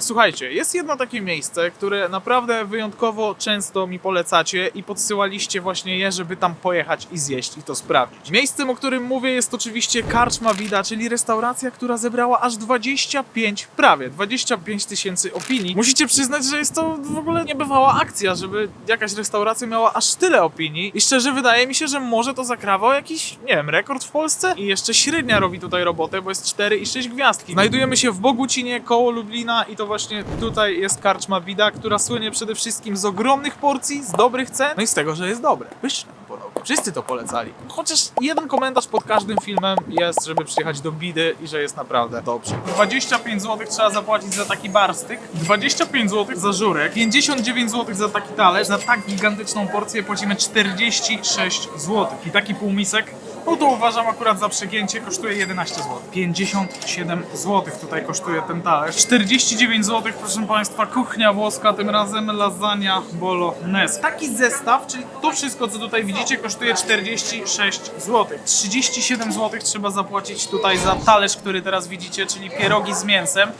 Słuchajcie, jest jedno takie miejsce, które naprawdę wyjątkowo często mi polecacie i podsyłaliście właśnie je, żeby tam pojechać i zjeść i to sprawdzić. Miejscem, o którym mówię jest oczywiście Karczma Wida, czyli restauracja, która zebrała aż 25, prawie 25 tysięcy opinii. Musicie przyznać, że jest to w ogóle niebywała akcja, żeby jakaś restauracja miała aż tyle opinii i szczerze wydaje mi się, że może to zakrawał jakiś, nie wiem, rekord w Polsce i jeszcze średnia robi tutaj robotę, bo jest 4 i 6 gwiazdki. Znajdujemy się w Bogucinie, koło Lublina i to właśnie tutaj jest karczma Wida, która słynie przede wszystkim z ogromnych porcji, z dobrych cen, no i z tego, że jest dobre. Pyszne. Wszyscy to polecali. Chociaż jeden komentarz pod każdym filmem jest, żeby przyjechać do Bidy i że jest naprawdę dobrze. 25 zł trzeba zapłacić za taki barstyk, 25 zł za żurek, 59 zł za taki talerz, za tak gigantyczną porcję płacimy 46 zł. I taki półmisek no to uważam akurat za przegięcie kosztuje 11 zł. 57 zł tutaj kosztuje ten talerz. 49 zł, proszę Państwa, kuchnia włoska, tym razem lasagna bolognese. Taki zestaw, czyli to wszystko co tutaj widzicie kosztuje 46 zł. 37 zł trzeba zapłacić tutaj za talerz, który teraz widzicie, czyli pierogi z mięsem.